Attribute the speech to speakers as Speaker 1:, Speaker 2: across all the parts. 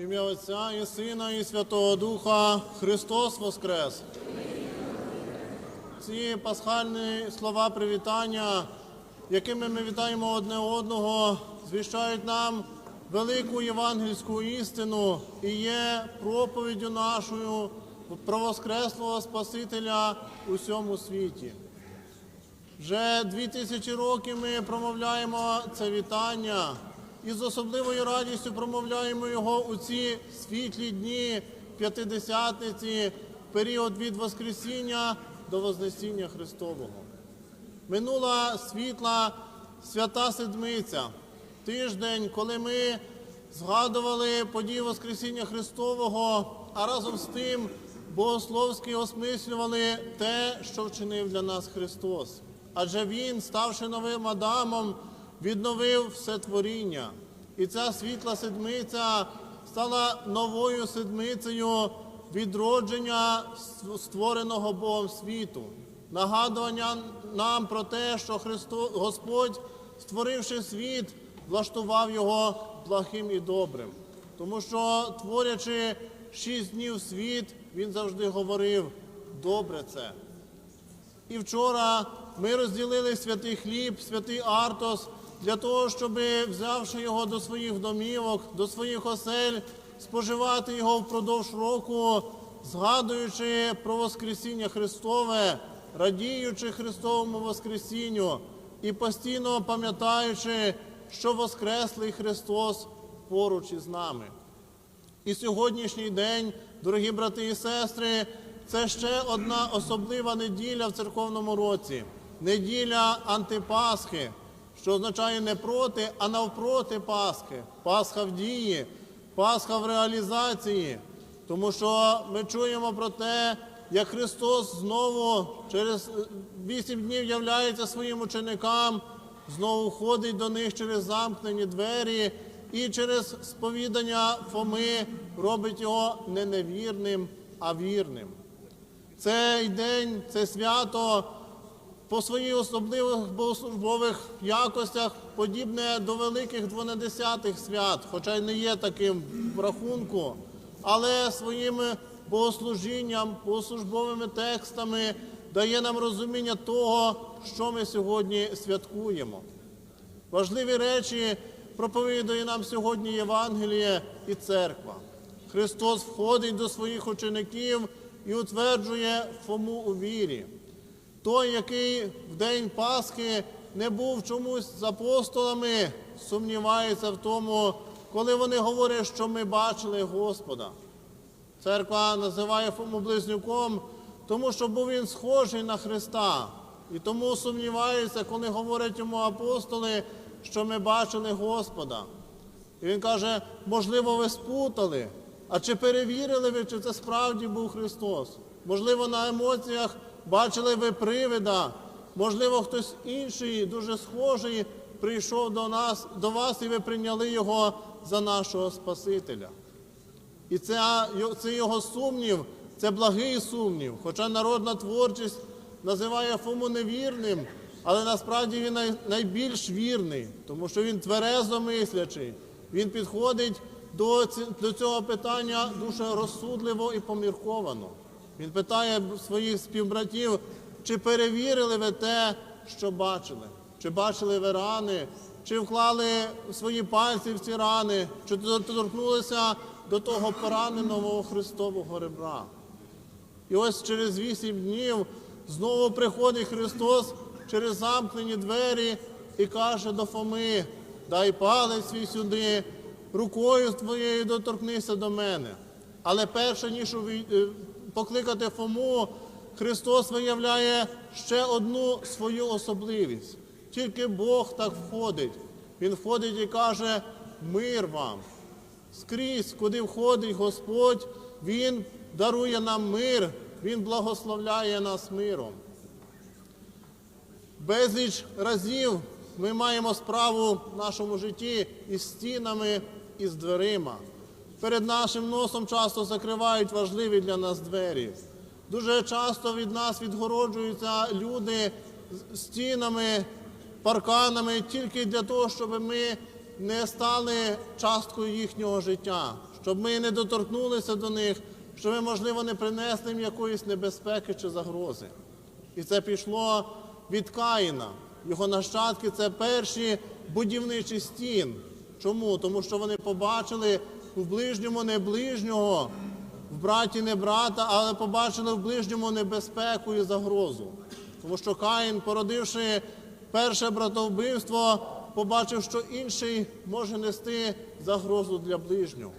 Speaker 1: Ім'я Отця і Сина, і Святого Духа Христос Воскрес. Ці пасхальні слова привітання, якими ми вітаємо одне одного, звіщають нам велику євангельську істину і є проповіддю нашою про Воскреслого Спасителя у всьому світі. Вже дві тисячі років ми промовляємо це вітання і з особливою радістю промовляємо його у ці світлі дні п'ятидесятниці, період від Воскресіння до Вознесіння Христового. Минула світла свята Седмиця, тиждень, коли ми згадували події Воскресіння Христового, а разом з тим богословськи осмислювали те, що вчинив для нас Христос. Адже Він, ставши новим Адамом, відновив все творіння. І ця світла седмиця стала новою седмицею відродження створеного Богом світу, нагадування нам про те, що Христо, Господь, створивши світ, влаштував його благим і добрим. Тому що, творячи шість днів світ, він завжди говорив: добре це. І вчора ми розділили святий хліб, святий Артос для того, щоб, взявши його до своїх домівок, до своїх осель, споживати його впродовж року, згадуючи про Воскресіння Христове, радіючи Христовому Воскресінню і постійно пам'ятаючи, що Воскреслий Христос поруч із нами. І сьогоднішній день, дорогі брати і сестри, це ще одна особлива неділя в церковному році неділя антипасхи, що означає не проти, а навпроти Пасхи. Пасха в дії, Пасха в реалізації. Тому що ми чуємо про те, як Христос знову через вісім днів являється своїм ученикам, знову ходить до них через замкнені двері і через сповідання Фоми робить його не невірним, а вірним. Цей день, це свято по своїх особливих богослужбових якостях подібне до великих двонадесятих свят, хоча й не є таким в рахунку, але своїми богослужінням, богослужбовими текстами дає нам розуміння того, що ми сьогодні святкуємо. Важливі речі проповідує нам сьогодні Євангеліє і церква. Христос входить до своїх учеників і утверджує Фому у вірі. Той, який в день Пасхи не був чомусь з апостолами, сумнівається в тому, коли вони говорять, що ми бачили Господа. Церква називає Фому близнюком, тому що був він схожий на Христа. І тому сумнівається, коли говорять йому апостоли, що ми бачили Господа. І він каже, можливо, ви спутали, а чи перевірили ви, чи це справді був Христос? Можливо, на емоціях бачили ви привида, можливо, хтось інший, дуже схожий, прийшов до нас, до вас, і ви прийняли його за нашого Спасителя. І це, це його сумнів, це благий сумнів. Хоча народна творчість називає Фому невірним, але насправді він найбільш вірний, тому що він тверезо мислячий. Він підходить до, цього питання дуже розсудливо і помірковано. Він питає своїх співбратів, чи перевірили ви те, що бачили, чи бачили ви рани, чи вклали свої пальці в ці рани, чи доторкнулися до того пораненого Христового ребра. І ось через вісім днів знову приходить Христос через замкнені двері і каже до Фоми, дай палець свій сюди, рукою твоєю доторкнися до мене. Але перше, ніж покликати Фому, Христос виявляє ще одну свою особливість. Тільки Бог так входить. Він входить і каже, мир вам. Скрізь, куди входить Господь, Він дарує нам мир, Він благословляє нас миром. Безліч разів ми маємо справу в нашому житті із стінами і з дверима. Перед нашим носом часто закривають важливі для нас двері. Дуже часто від нас відгороджуються люди стінами, парканами тільки для того, щоб ми не стали часткою їхнього життя, щоб ми не доторкнулися до них, щоб ми, можливо, не принесли їм якоїсь небезпеки чи загрози. І це пішло від Каїна. Його нащадки це перші будівничі стін. Чому? Тому що вони побачили в ближньому не ближнього, в браті не брата, але побачили в ближньому небезпеку і загрозу. Тому що Каїн, породивши перше братовбивство, побачив, що інший може нести загрозу для ближнього.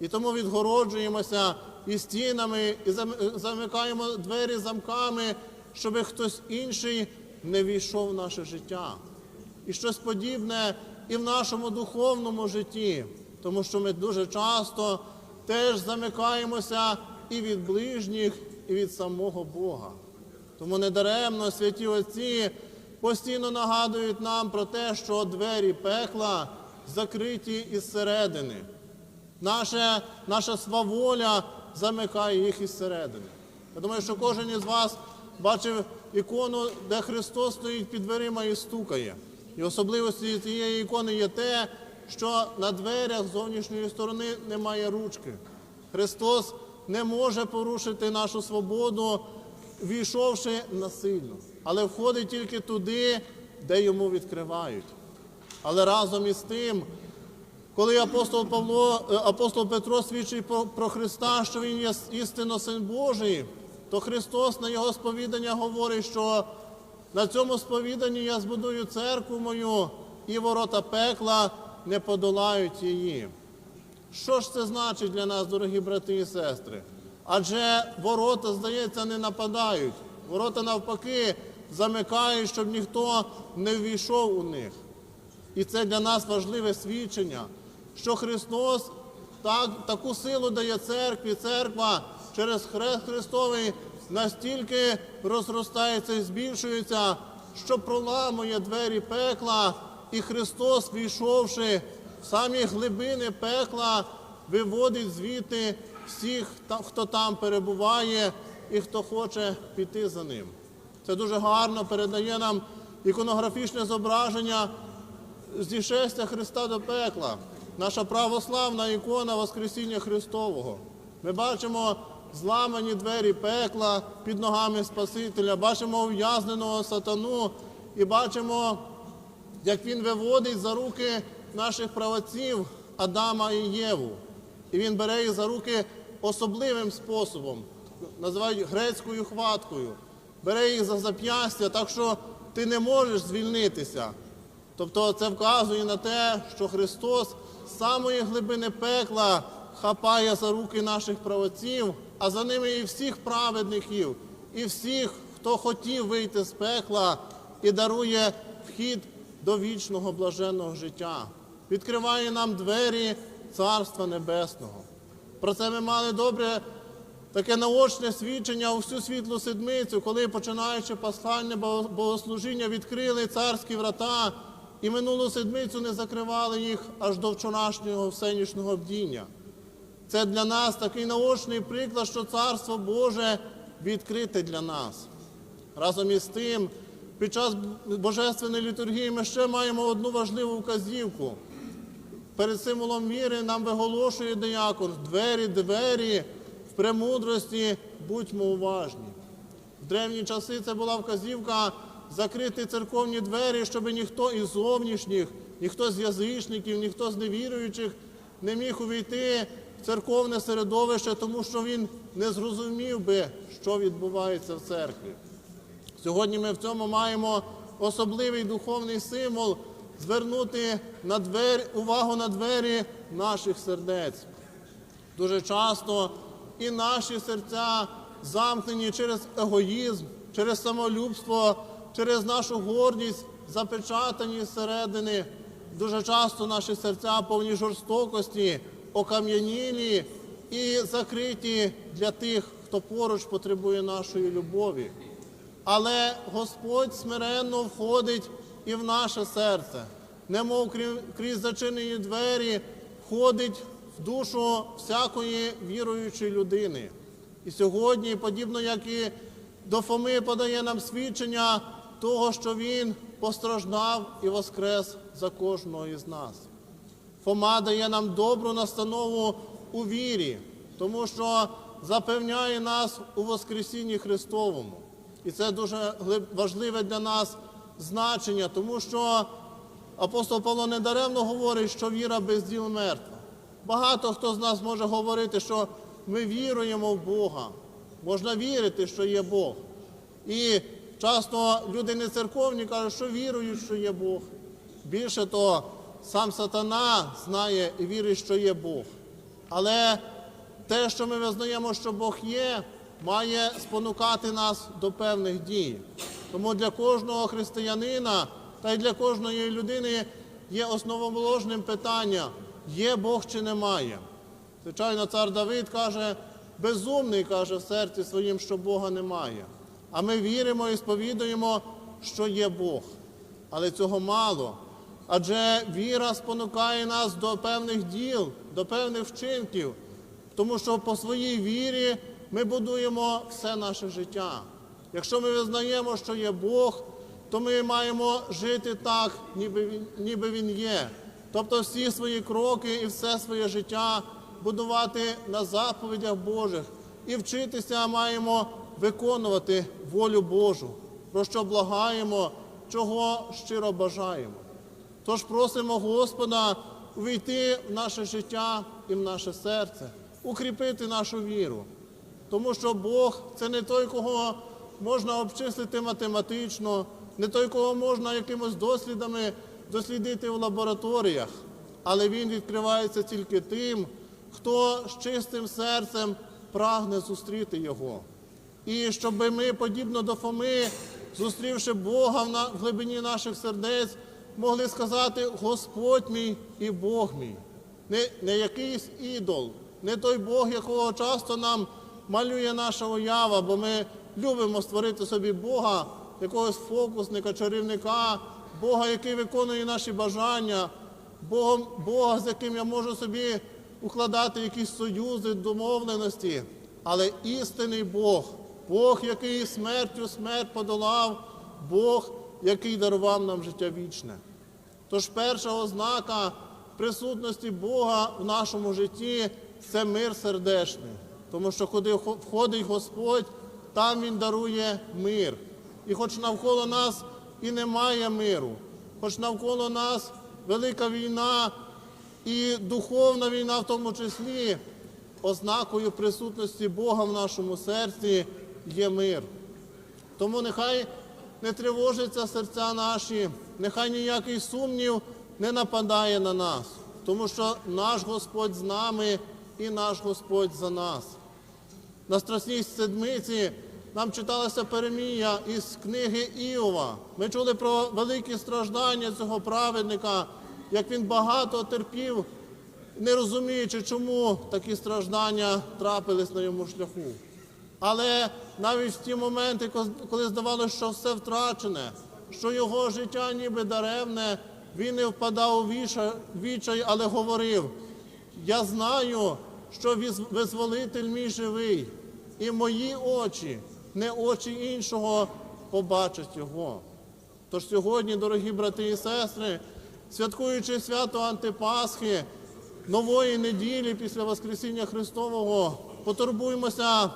Speaker 1: І тому відгороджуємося і стінами, і замикаємо двері замками, щоб хтось інший не війшов в наше життя. І щось подібне і в нашому духовному житті, тому що ми дуже часто теж замикаємося і від ближніх, і від самого Бога. Тому недаремно святі отці постійно нагадують нам про те, що двері пекла закриті із середини. Наша, наша сваволя замикає їх із середини. Я думаю, що кожен із вас бачив ікону, де Христос стоїть під дверима і стукає. І особливості цієї ікони є те, що на дверях зовнішньої сторони немає ручки. Христос не може порушити нашу свободу, війшовши насильно, але входить тільки туди, де йому відкривають. Але разом із тим, коли апостол Павло, е, апостол Петро свідчить про, про Христа, що він є істинно син Божий, то Христос на його сповідання говорить, що на цьому сповіданні я збудую церкву мою, і ворота пекла не подолають її. Що ж це значить для нас, дорогі брати і сестри? Адже ворота, здається, не нападають. Ворота навпаки замикають, щоб ніхто не ввійшов у них. І це для нас важливе свідчення, що Христос так, таку силу дає церкві, церква через Хрест Христовий настільки розростається і збільшується, що проламує двері пекла, і Христос, війшовши в самі глибини пекла, виводить звідти всіх, хто там перебуває і хто хоче піти за ним. Це дуже гарно передає нам іконографічне зображення зішестя Христа до пекла, наша православна ікона Воскресіння Христового. Ми бачимо зламані двері пекла під ногами Спасителя, бачимо ув'язненого сатану і бачимо, як він виводить за руки наших правоців Адама і Єву. І він бере їх за руки особливим способом, називають грецькою хваткою. Бере їх за зап'ястя, так що ти не можеш звільнитися. Тобто це вказує на те, що Христос з самої глибини пекла хапає за руки наших правоців, а за ними і всіх праведників, і всіх, хто хотів вийти з пекла, і дарує вхід до вічного блаженного життя. Відкриває нам двері Царства Небесного. Про це ми мали добре таке наочне свідчення у всю світлу седмицю, коли, починаючи пасхальне богослужіння, відкрили царські врата і минулу седмицю не закривали їх аж до вчорашнього всенічного бдіння. Це для нас такий наочний приклад, що Царство Боже відкрите для нас. Разом із тим, під час божественної літургії ми ще маємо одну важливу вказівку. Перед символом віри нам виголошує диякон двері, двері в премудрості будьмо уважні. В древні часи це була вказівка закрити церковні двері, щоб ніхто із зовнішніх, ніхто з язичників, ніхто з невіруючих не міг увійти в церковне середовище, тому що він не зрозумів би, що відбувається в церкві. Сьогодні ми в цьому маємо особливий духовний символ звернути на двері, увагу на двері наших сердець. Дуже часто і наші серця замкнені через егоїзм, через самолюбство, через нашу гордість, запечатані зсередини. Дуже часто наші серця повні жорстокості, окам'янілі і закриті для тих, хто поруч потребує нашої любові. Але Господь смиренно входить і в наше серце, немов крізь зачинені двері, входить в душу всякої віруючої людини. І сьогодні, подібно як і до Фоми подає нам свідчення того, що Він постраждав і воскрес за кожного із нас. Фома дає нам добру настанову у вірі, тому що запевняє нас у Воскресінні Христовому. І це дуже важливе для нас значення, тому що апостол Павло недаремно говорить, що віра без діл мертва. Багато хто з нас може говорити, що ми віруємо в Бога. Можна вірити, що є Бог. І часто люди не церковні кажуть, що вірують, що є Бог. Більше того, сам сатана знає і вірить, що є Бог. Але те, що ми визнаємо, що Бог є, має спонукати нас до певних дій. Тому для кожного християнина та й для кожної людини є основоположним питання, є Бог чи немає. Звичайно, цар Давид каже, безумний каже в серці своїм, що Бога немає. А ми віримо і сповідуємо, що є Бог. Але цього мало. Адже віра спонукає нас до певних діл, до певних вчинків, тому що по своїй вірі ми будуємо все наше життя. Якщо ми визнаємо, що є Бог, то ми маємо жити так, ніби він, ніби він є. Тобто всі свої кроки і все своє життя будувати на заповідях Божих і вчитися маємо виконувати волю Божу, про що благаємо, чого щиро бажаємо. Тож просимо Господа увійти в наше життя і в наше серце, укріпити нашу віру. Тому що Бог це не той, кого можна обчислити математично, не той, кого можна якимось дослідами дослідити в лабораторіях, але Він відкривається тільки тим, хто з чистим серцем прагне зустріти Його. І щоб ми, подібно до Фоми, зустрівши Бога в глибині наших сердець, могли сказати Господь мій і Бог мій. Не, не якийсь ідол, не той Бог, якого часто нам малює наша уява, бо ми любимо створити собі Бога, якогось фокусника, чарівника, Бога, який виконує наші бажання, Богом, Бога, з яким я можу собі укладати якісь союзи, домовленості. Але істинний Бог, Бог, який смертю смерть подолав, Бог, який дарував нам життя вічне. Тож перша ознака присутності Бога в нашому житті це мир сердечний. Тому що куди входить Господь, там Він дарує мир. І хоч навколо нас і немає миру, хоч навколо нас велика війна і духовна війна в тому числі, ознакою присутності Бога в нашому серці є мир. Тому нехай не тривожаться серця наші, нехай ніякий сумнів не нападає на нас, тому що наш Господь з нами і наш Господь за нас. На Страсній седмиці нам читалася перемія із книги Іова. Ми чули про великі страждання цього праведника, як він багато терпів, не розуміючи, чому такі страждання трапились на йому шляху. Але навіть в ті моменти, коли здавалося, що все втрачене, що його життя ніби даремне, він не впадав у відчай, але говорив: я знаю, що визволитель мій живий, і мої очі, не очі іншого, побачать його. Тож сьогодні, дорогі брати і сестри, святкуючи свято Антипасхи, нової неділі після Воскресіння Христового, потурбуємося,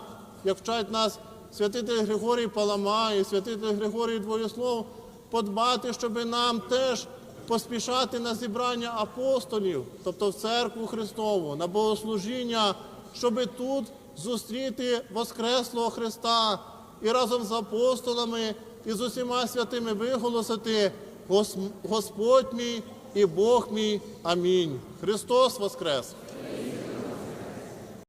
Speaker 1: як вчать нас святитель Григорій Палама і святитель Григорій Двоєслов, подбати, щоб нам теж поспішати на зібрання апостолів, тобто в церкву Христову, на богослужіння, щоб тут зустріти Воскреслого Христа і разом з апостолами і з усіма святими виголосити Господь мій і Бог мій. Амінь. Христос Воскрес!